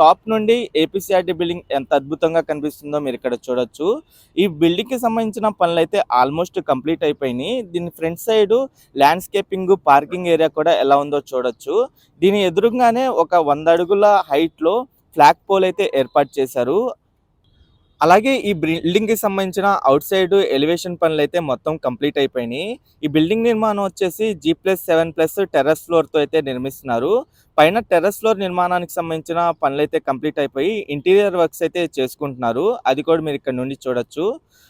Top నుండి ఏపీసీఆర్టీ building ఎంత అద్భుతంగా కనిపిస్తుందో మీరు ఇక్కడ చూడొచ్చు. ఈ బిల్డింగ్కి సంబంధించిన పనులు అయితే ఆల్మోస్ట్ కంప్లీట్ అయిపోయినాయి. దీని front side landscaping parking area కూడా ఎలా ఉందో చూడొచ్చు. దీని ఎదురుగానే ఒక వంద అడుగుల హైట్లో ఫ్లాగ్ పోల్ అయితే ఏర్పాటు చేశారు. అలాగే ఈ బిల్డింగ్కి సంబంధించిన అవుట్ సైడ్ ఎలివేషన్ పనులు అయితే మొత్తం కంప్లీట్ అయిపోయినాయి. ఈ బిల్డింగ్ నిర్మాణం వచ్చేసి G plus seven plus terrace ఫ్లోర్తో అయితే నిర్మిస్తున్నారు. పైన టెర్రస్ ఫ్లోర్ నిర్మాణానికి సంబంధించిన పనులు అయితే కంప్లీట్ అయిపోయి ఇంటీరియర్ వర్క్స్ అయితే చేసుకుంటున్నారు. అది కూడా మీరు ఇక్కడ నుండి చూడొచ్చు.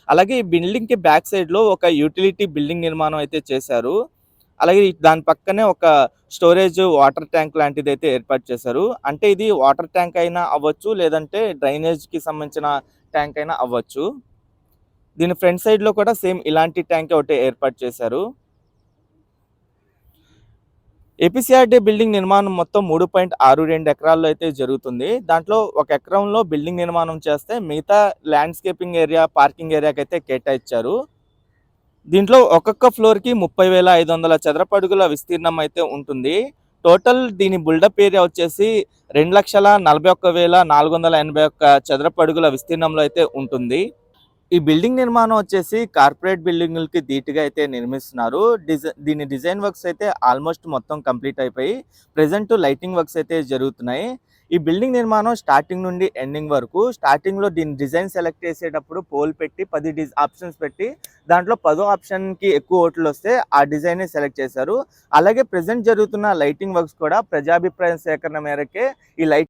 అలాగే ఈ బిల్డింగ్కి బ్యాక్ సైడ్లో ఒక యూటిలిటీ బిల్డింగ్ నిర్మాణం అయితే చేశారు. అలాగే దాని పక్కనే ఒక స్టోరేజ్ వాటర్ ట్యాంక్ లాంటిది అయితే ఏర్పాటు చేశారు. అంటే ఇది వాటర్ ట్యాంక్ అయినా అవ్వచ్చు లేదంటే డ్రైనేజ్కి సంబంధించిన ట్యాంక్ అయినా అవ్వచ్చు. దీని ఫ్రంట్ సైడ్లో కూడా సేమ్ ఇలాంటి ట్యాంక్ ఒకటి ఏర్పాటు చేశారు. ఏపీసీఆర్డీ బిల్డింగ్ నిర్మాణం మొత్తం మూడు పాయింట్ ఆరు రెండు ఎకరాల్లో అయితే జరుగుతుంది. దాంట్లో ఒక ఎకరంలో బిల్డింగ్ నిర్మాణం చేస్తే మిగతా ల్యాండ్స్కేపింగ్ ఏరియా పార్కింగ్ ఏరియాకి అయితే కేటాయించారు. దీంట్లో ఒక్కొక్క ఫ్లోర్కి ముప్పై వేల ఐదు వందల చదరపడుగుల విస్తీర్ణం అయితే ఉంటుంది. టోటల్ దీని బిల్డప్ ఏరియా వచ్చేసి రెండు లక్షల నలభై ఒక్క వేల నాలుగు వందల ఎనభై ఒక్క చదరపు అడుగుల విస్తీర్ణంలో అయితే ఉంటుంది. ఈ బిల్డింగ్ నిర్మాణం వచ్చేసి కార్పొరేట్ బిల్డింగులకి ధీటుగా అయితే నిర్మిస్తున్నారు. డిజై దీని డిజైన్ వర్క్స్ అయితే ఆల్మోస్ట్ మొత్తం కంప్లీట్ అయిపోయి ప్రజెంట్ లైటింగ్ వర్క్స్ అయితే జరుగుతున్నాయి. ఈ బిల్డింగ్ నిర్మాణం స్టార్టింగ్ నుండి ఎండింగ్ వరకు స్టార్టింగ్లో దీని డిజైన్ సెలెక్ట్ చేసేటప్పుడు పోల్ పెట్టి పది డిజ్ ఆప్షన్స్ పెట్టి దాంట్లో పదో ఆప్షన్కి ఎక్కువ ఓట్లు వస్తే ఆ డిజైన్ సెలెక్ట్ చేశారు. అలాగే ప్రెసెంట్ జరుగుతున్న లైటింగ్ వర్క్స్ కూడా ప్రజాభిప్రాయం సేకరణ మేరకే ఈ లైట్